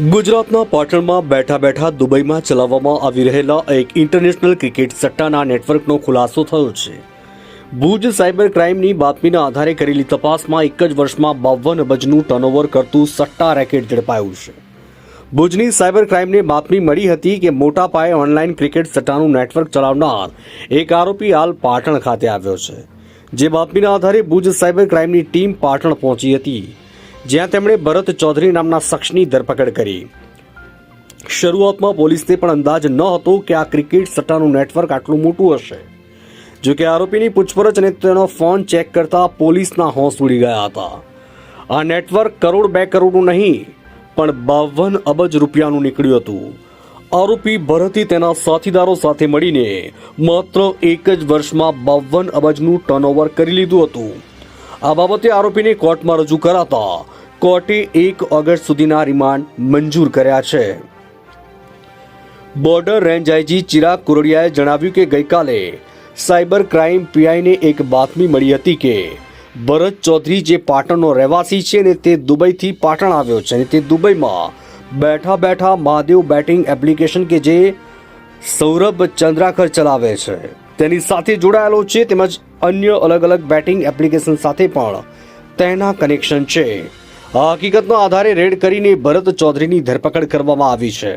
ગુજરાતના પાટણમાં બેઠા બેઠા દુબઈમાં ચલાવવામાં આવી રહેલા એક ઇન્ટરનેશનલ ક્રિકેટ સટ્ટાના નેટવર્કનો ખુલાસો થયો છે. ભુજ સાયબર ક્રાઇમની બાતમીના આધારે કરેલી તપાસમાં એક જ વર્ષમાં બાવન અબજનું ટર્નઓવર કરતું સટ્ટા રેકેટ ઝડપાયું છે. ભુજની સાયબર ક્રાઇમને બાતમી મળી હતી કે મોટા પાયે ઓનલાઈન ક્રિકેટ સટ્ટાનું નેટવર્ક ચલાવનાર એક આરોપી હાલ પાટણ ખાતે આવ્યો છે. જે બાતમીના આધારે ભુજ સાયબર ક્રાઇમની ટીમ પાટણ પહોંચી હતી. જ્યાં તેમણે ભરત ચૌધરી નામના શખ્સની ધરપકડ કરી. શરૂઆતમાં પોલીસને પણ અંદાજ ન હતો કે આ ક્રિકેટ સટ્ટાનું નેટવર્ક આટલું મોટું હશે. જોકે આરોપીની પૂછપરછ અને તેનો ફોન ચેક કરતા પોલીસના હોંશ ઉડી ગયા હતા. આ નેટવર્ક કરોડ બે કરોડનું નહીં, પણ બાવન અબજ રૂપિયાનું નીકળ્યું હતું. આરોપી ભરતી તેના સાથીદારો સાથે મળીને માત્ર એક જ વર્ષમાં બાવન અબજનું ટર્નઓવર કરી લીધું હતું. આ બાબતે આરોપીને કોર્ટમાં રજૂ કરાતા કોર્ટે એક ઓગસ્ટ સુધીના રિમાન્ડ મંજૂર કર્યા છે. બોર્ડર રેન્જ આઈજી ચિરાગ કુરડિયાએ જણાવ્યું કે ગઈકાલે સાયબર ક્રાઇમ પીઆઈને એક બાતમી મળી હતી કે ભરત ચૌધરી જે પાટણનો રહેવાસી છે ને તે દુબઈથી પાટણ આવ્યો છે અને તે દુબઈમાં બેઠા બેઠા મહાદેવ બેટિંગ એપ્લિકેશન કે જે સૌરભ ચંદ્રાકર ચલાવે છે. તેની સાથે જોડાયેલો છે તેમજ અન્ય અલગ અલગ બેટિંગ એપ્લિકેશન સાથે પણ તેના કનેક્શન છે. આ હકીકતનો આધારે રેડ કરીને ભરત ચૌધરીની ધરપકડ કરવામાં આવી છે.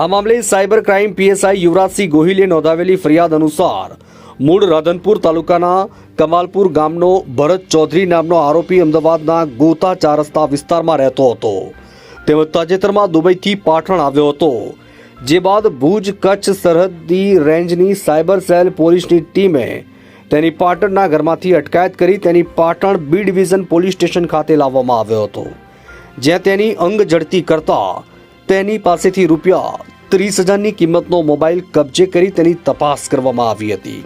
આ મામલે સાયબર ક્રાઇમ પીએસઆઈ યુવરાજસિંહ ગોહિલે નોંધાવેલી ફરિયાદ અનુસાર મૂળ રાધનપુર તાલુકાના કમાલપુર ગામનો ભરત ચૌધરી નામનો આરોપી અમદાવાદના ગોતા ચાર રસ્તા વિસ્તારમાં રહેતો હતો. તેમજ તાજેતરમાં દુબઈથી પાટણ આવ્યો હતો. જે બાદ ભુજ કચ્છ સરહદી રેન્જની સાયબર સેલ પોલીસની ટીમે તેની પાટણના ઘરમાંથી અટકાયત કરી તેની Patan B division police station ખાતે લાવવામાં આવ્યો હતો. જ્યાં તેની અંગ જડતી કરતા તેની પાસેથી રૂપિયા ત્રીસ હજારની કિંમતનો મોબાઈલ કબજે કરી તેની તપાસ કરવામાં આવી હતી.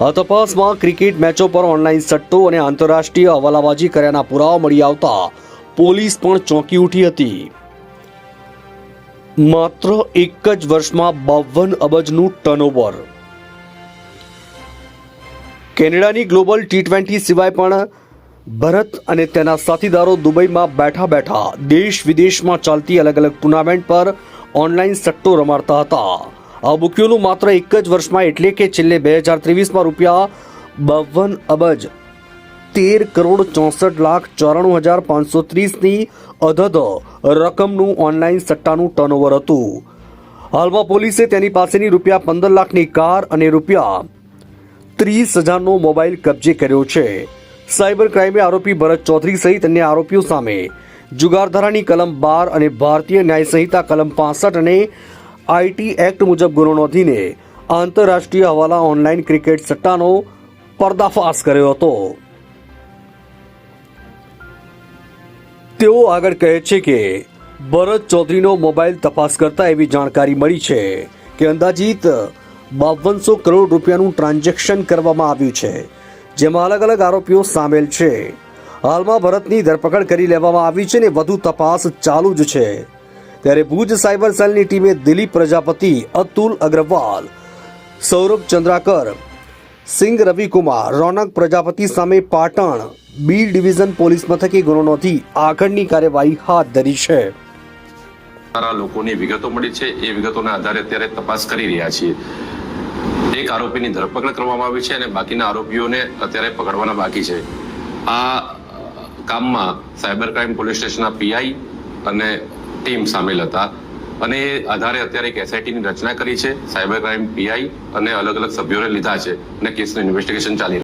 આ તપાસમાં ક્રિકેટ મેચો પર ઓનલાઈન સટ્ટો અને આંતરરાષ્ટ્રીય હવાલાબાજી કર્યાના પુરાવા મળી આવતા પોલીસ પણ ચોંકી ઉઠી હતી. માત્ર એક જ વર્ષમાં બાવન અબજનું ટર્નઓવર કેનેડાની ગ્લોબલ ટી ટ્વેન્ટી સિવાય પણ ભરત અને તેના સાથીદારો દુબઈમાં બેઠા બેઠા દેશ વિદેશમાં ચાલતી અલગ અલગ ટુર્નામેન્ટ પર ઓનલાઈન સટ્ટો રમાડતા હતા. આ બુકીઓનું માત્ર એક જ વર્ષમાં એટલે કે છેલ્લે બે હજાર ત્રેવીસમાં રૂપિયા બાવન અબજ તેર કરોડ ચોસઠ લાખ ચોરાણું હજાર પાંચસો ત્રીસની અધધ રકમનું ઓનલાઈન સટ્ટાનું ટર્નઓવર હતું. હાલમાં પોલીસે તેની પાસેની રૂપિયા પંદર લાખની કાર અને રૂપિયા ત્રીસ હજારનો મોબાઈલ કબજે કર્યો છે. સાયબર ક્રાઇમે આરોપી ભરત ચૌધરી સહિત અન્ય આરોપીઓ સામે જુગારધારાની કલમ બાર અને ભારતીય ન્યાય સંહિતા કલમ પાસઠ અને આઈટી એક્ટ મુજબ ગુનો નોંધીને આંતરરાષ્ટ્રીય હવાલા ઓનલાઈન ક્રિકેટ સટ્ટાનો પર્દાફાશ કર્યો હતો. તેઓ આગળ કહે છે કે ભરત ચૌધરીનો મોબાઈલ તપાસ કરતા એવી જાણકારી મળી છે કે અંદાજિત બાવનસો કરોડ રૂપિયાનું ટ્રાન્ઝેક્શન કરવામાં આવ્યું છે, જેમાં અલગ અલગ આરોપીઓ સામેલ છે. હાલમાં ભરતની ધરપકડ કરી લેવામાં આવી છે ને વધુ તપાસ ચાલુ જ છે. ત્યારે ભુજ સાયબર સેલની ટીમે દિલીપ પ્રજાપતિ, અતુલ અગ્રવાલ, સૌરભ ચંદ્રાકર, સિંગ રવિકુમાર, રોનક પ્રજાપતિ સામે પાટણ બી ડિવિઝન પોલીસ મથકે ગુનો નોંધી આગળની કાર્યવાહી હાથ ધરી છે. સારા લોકોની વિગતો મળી છે. એ વિગતોના આધારે અત્યારે તપાસ કરી રહ્યા છીએ. એક આરોપીની ધરપકડ કરવામાં આવી છે અને બાકીના આરોપીઓને અત્યારે પકડવાના બાકી છે. આ કામમાં સાયબર ક્રાઇમ પોલીસ સ્ટેશનના પીઆઈ અને ટીમ સામેલ હતા અને એ આધારે અત્યારે એક એસઆઈટીની રચના કરી છે. સાયબર ક્રાઇમ પીઆઈ અને અલગ અલગ સભ્યોને લીધા છે અને કેસનું ઇન્વેસ્ટિગેશન ચાલી